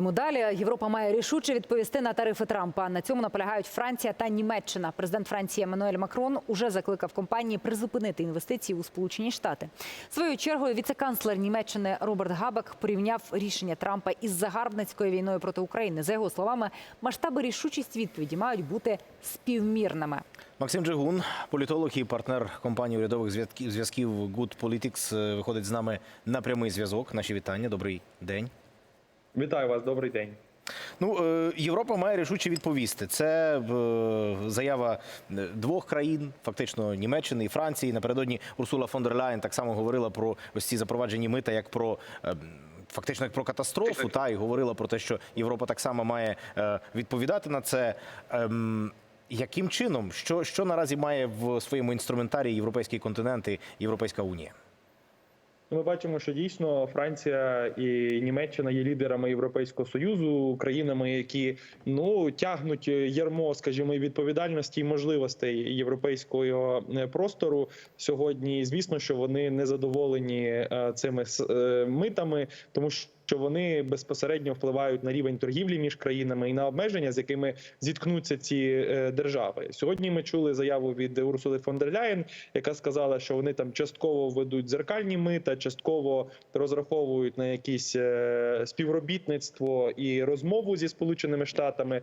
Далі Європа має рішуче відповісти на тарифи Трампа. На цьому наполягають Франція та Німеччина. Президент Франції Еммануель Макрон уже закликав компанії призупинити інвестиції у Сполучені Штати. Своєю чергою віце-канцлер Німеччини Роберт Габек порівняв рішення Трампа із загарбницькою війною проти України. За його словами, масштаби рішучість відповіді мають бути співмірними. Максим Джигун, політолог і партнер компанії урядових зв'язків зв'язків Good Politics, е, виходить з нами на прямий зв'язок. Наші вітання. Добрий день. Вітаю вас, добрий день. Ну, е, Європа має рішуче відповісти. Це е, заява е, двох країн, фактично Німеччини і Франції. Напередодні Урсула фон дер Ляєн так само говорила про ось ці запроваджені мита як про. Фактично як про катастрофу, та і говорила про те, що Європа так само має відповідати на це. Ем, яким чином, що, що наразі має в своєму інструментарії європейський континент і Європейська Унія? Ну, Ми бачимо, що дійсно Франція і Німеччина є лідерами Європейського союзу, країнами, які ну тягнуть ярмо, скажімо, відповідальності і можливостей європейського е, простору сьогодні. Звісно, що вони не задоволені е, цими е, митами, тому що. Що вони безпосередньо впливають на рівень торгівлі між країнами і на обмеження, з якими зіткнуться ці е, держави. Сьогодні ми чули заяву від Урсули фон дер Ляєн, яка сказала, що вони там частково ведуть дзеркальні мита, частково розраховують на якісь е, співробітництво і розмову зі сполученими штатами.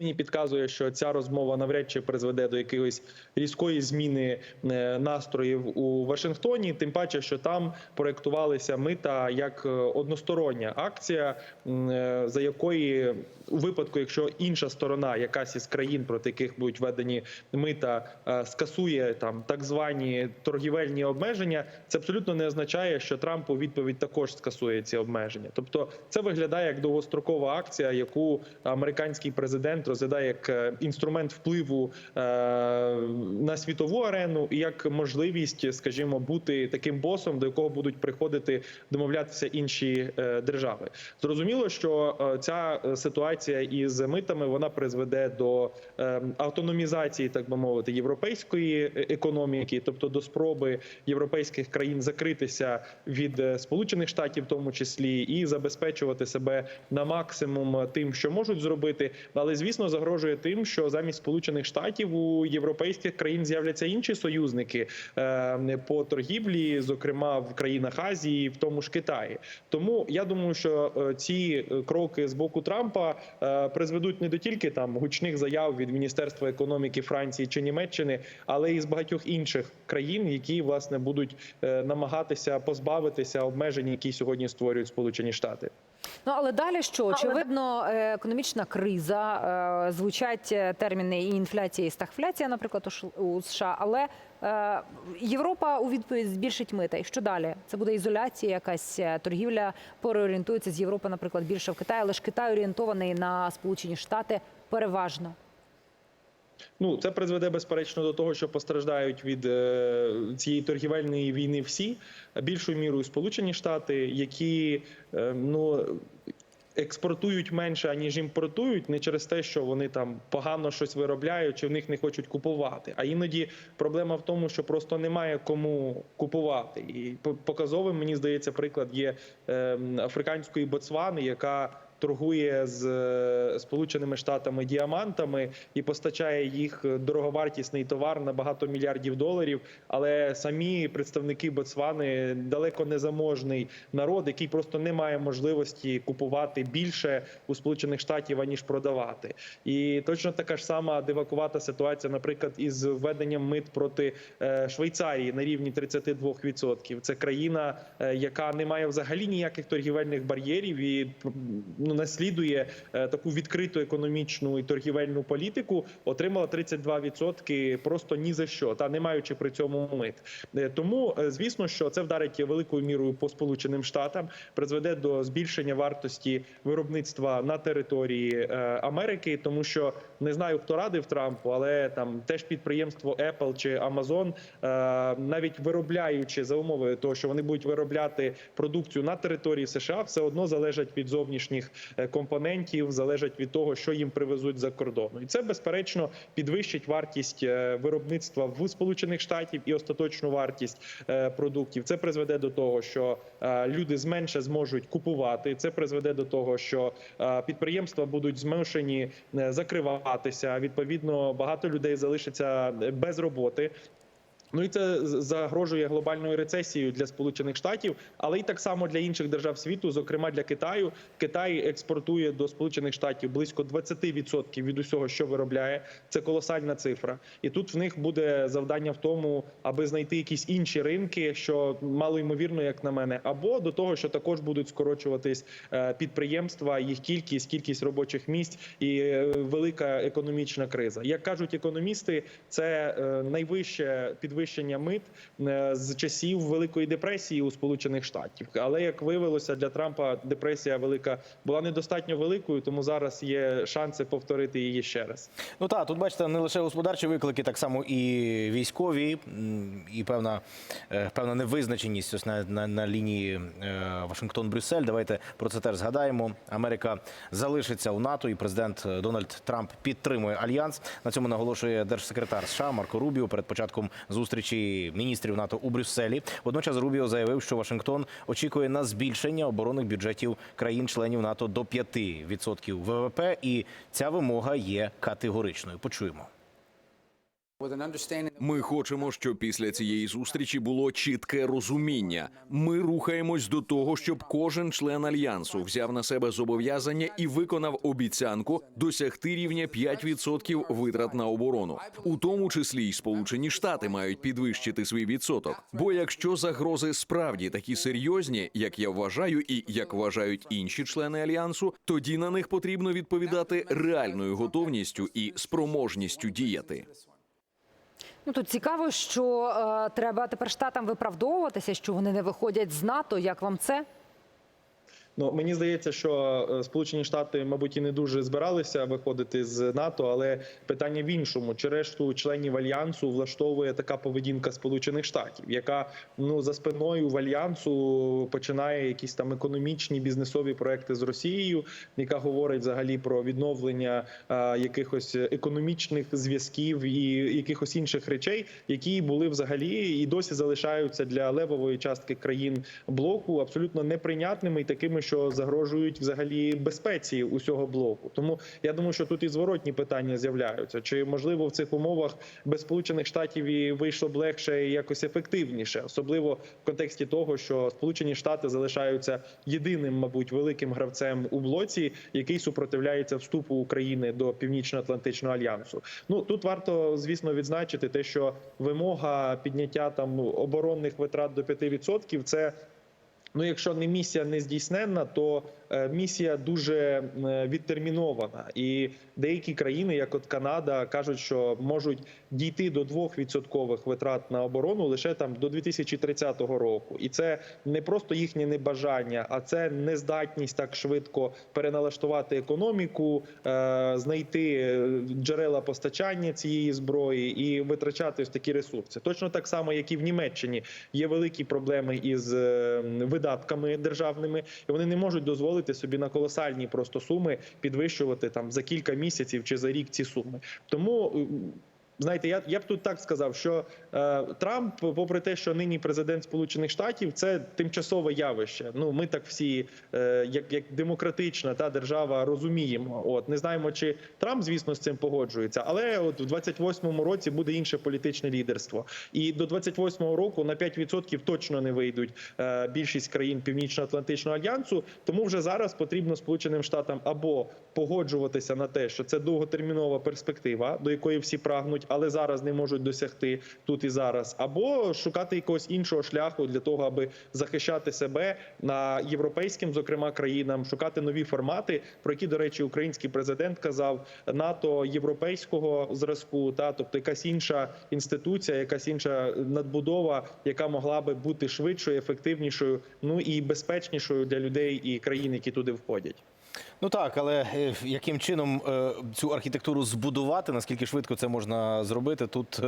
Мені підказує, що ця розмова навряд чи призведе до якоїсь різкої зміни е, настроїв у Вашингтоні. Тим паче, що там проєктувалися мита як е, одностороння акція, е, за якої у випадку, якщо інша сторона, якась із країн, проти яких будуть введені мита, скасує там так звані торгівельні обмеження, це абсолютно не означає, що Трамп у відповідь також скасує ці обмеження. Тобто, це виглядає як довгострокова акція, яку американський президент розглядає як е, інструмент впливу е, на світову арену і як можливість, скажімо, бути таким босом, до якого будуть приходити домовлятися інші е, держави. Зрозуміло, що ця ситуація із митами вона призведе до автономізації, так би мовити, європейської економіки, тобто до спроби європейських країн закритися від сполучених штатів, в тому числі, і забезпечувати себе на максимум тим, що можуть зробити. Але звісно, загрожує тим, що замість сполучених штатів у європейських країн з'являться інші союзники е, по торгівлі, зокрема в країнах Азії, в тому ж Китаї. Тому я думаю, що е, ці е, кроки з боку Трампа е, призведуть не до тільки там гучних заяв від Міністерства економіки Франції чи Німеччини, але і з багатьох інших країн, які власне будуть намагатися позбавитися обмежень, які сьогодні створюють Сполучені Штати. Ну але далі що очевидно, е, економічна криза е, звучать е, терміни і інфляція, і стагфляція, наприклад, у США. Але Європа у відповідь збільшить мита. І що далі? Це буде ізоляція, якась торгівля переорієнтується з Європи, наприклад, більше в Китай, але ж Китай орієнтований на Сполучені Штати переважно. Ну це призведе безперечно до того, що постраждають від е, цієї торгівельної війни всі більшою мірою Сполучені Штати, які е, ну. Експортують менше аніж імпортують, не через те, що вони там погано щось виробляють, чи в них не хочуть купувати. А іноді проблема в тому, що просто немає кому купувати. І по- показовим мені здається, приклад є е, африканської Ботсвани, яка торгує з е, Сполученими Штатами діамантами і постачає їх дороговартісний товар на багато мільярдів доларів. Але самі представники Ботсвани далеко не заможний народ, який просто не має можливості купувати більше у Сполучених Штатів аніж продавати. І точно така ж сама дивакувата ситуація, наприклад, із введенням мит проти е, Швейцарії на рівні 32%. Це країна, е, яка не має взагалі ніяких торгівельних бар'єрів і ну, наслідує е, таку відкриту економічну і торгівельну політику, отримала 32% просто ні за що, та не маючи при цьому мит. Е, Тому, е, звісно, що це вдарить великою мірою по Сполученим Штатам, призведе до збільшення вартості виробництва на території Америки, тому що не знаю, хто радив Трампу, але там теж підприємство Apple чи Amazon, навіть виробляючи за умови того, що вони будуть виробляти продукцію на території США, все одно залежать від зовнішніх компонентів, залежать від того, що їм привезуть за кордону, і це безперечно підвищить вартість е, виробництва в Сполучених Штатів і остаточну вартість е, продуктів. Це призведе до того, що е, люди зменше зможуть купувати. Це призведе до того, що е, підприємства будуть змушені е, закриватися. Відповідно, багато людей залишиться е, без роботи. Ну і це загрожує глобальною рецесією для Сполучених Штатів, але й так само для інших держав світу, зокрема для Китаю. Китай експортує до Сполучених Штатів близько 20% від усього, що виробляє. Це колосальна цифра. І тут в них буде завдання в тому, аби знайти якісь інші ринки, що мало ймовірно, як на мене, або до того, що також будуть скорочуватись е, підприємства, їх кількість, кількість робочих місць і е, велика економічна криза. Як кажуть економісти, це е, найвище підвищення мит е, з часів Великої депресії у Сполучених Штатів. Але як виявилося, для Трампа депресія велика була недостатньо великою, тому зараз є шанси повторити її ще раз. Ну так, тут бачите, не лише господарчі виклики, так само і військові, і певна, е, певна невизначеність ось на, на, на лінії е, Вашингтон-Брюссель. Давайте про це теж згадаємо. Америка залишиться у НАТО, і президент Дональд Трамп підтримує альянс. На цьому наголошує держсекретар США Марко Рубіо перед початком зустрічі міністрів НАТО у Брюсселі. Водночас Рубіо заявив, що Вашингтон очікує на збільшення оборонних бюджетів країн-членів НАТО до 5% ВВП, і ця вимога є категоричною. Почуємо. Ми хочемо, щоб після цієї зустрічі було чітке розуміння. Ми рухаємось до того, щоб кожен член альянсу взяв на себе зобов'язання і виконав обіцянку досягти рівня 5% витрат на оборону, у тому числі й Сполучені Штати мають підвищити свій відсоток. Бо якщо загрози справді такі серйозні, як я вважаю, і як вважають інші члени альянсу, тоді на них потрібно відповідати реальною готовністю і спроможністю діяти. Ну тут цікаво, що е, треба тепер штатам виправдовуватися, що вони не виходять з НАТО. Як вам це? Ну мені здається, що е, Сполучені Штати, мабуть, і не дуже збиралися виходити з НАТО, але питання в іншому: чи решту членів альянсу влаштовує така поведінка Сполучених Штатів, яка ну за спиною в альянсу починає якісь там економічні бізнесові проекти з Росією, яка говорить взагалі про відновлення е, якихось економічних зв'язків і якихось інших речей, які були взагалі і досі залишаються для левової частки країн блоку абсолютно неприйнятними і такими, що загрожують взагалі безпеці усього блоку. Тому я думаю, що тут і зворотні питання з'являються. Чи можливо в цих умовах без сполучених штатів і вийшло б легше і якось ефективніше, особливо в контексті того, що Сполучені Штати залишаються єдиним, мабуть, великим гравцем у блоці, який супротивляється вступу України до Північно-Атлантичного альянсу. Ну тут варто звісно відзначити те, що вимога підняття там ну, оборонних витрат до 5% – це Ну, якщо не місія не здійсненна, то місія дуже е, відтермінована. І деякі країни, як от Канада, кажуть, що можуть дійти до 2% витрат на оборону лише там до 2030 року. І це не просто їхнє небажання, а це нездатність так швидко переналаштувати економіку, е, знайти е, джерела постачання цієї зброї і витрачати ось такі ресурси. Точно так само, як і в Німеччині, є великі проблеми із е, видатками державними, і вони не можуть дозволити собі на колосальні просто суми підвищувати там за кілька місяців чи за рік ці суми. Тому. Знаєте, я, я б тут так сказав, що е, Трамп, попри те, що нині президент Сполучених Штатів, це тимчасове явище. Ну ми так всі, е, як, як демократична та держава, розуміємо. От не знаємо, чи Трамп, звісно, з цим погоджується, але от в 28-му році буде інше політичне лідерство, і до 28-го року на 5% точно не вийдуть е, більшість країн Північно-Атлантичного альянсу. Тому вже зараз потрібно Сполученим Штатам або погоджуватися на те, що це довготермінова перспектива, до якої всі прагнуть, але зараз не можуть досягти тут і зараз, або шукати якогось іншого шляху для того, аби захищати себе на європейським, зокрема країнам, шукати нові формати, про які, до речі, український президент казав НАТО європейського зразку, та тобто якась інша інституція, якась інша надбудова, яка могла би бути швидшою, ефективнішою, ну і безпечнішою для людей і країн, які туди входять. Ну так, але е, яким чином е, цю архітектуру збудувати, наскільки швидко це можна зробити, тут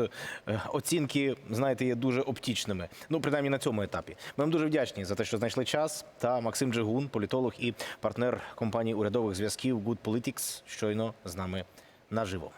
е, оцінки, знаєте, є дуже оптічними. Ну, принаймні на цьому етапі. Ми вам дуже вдячні за те, що знайшли час. Та Максим Джигун, політолог і партнер компанії урядових зв'язків Good Politics, щойно з нами наживо.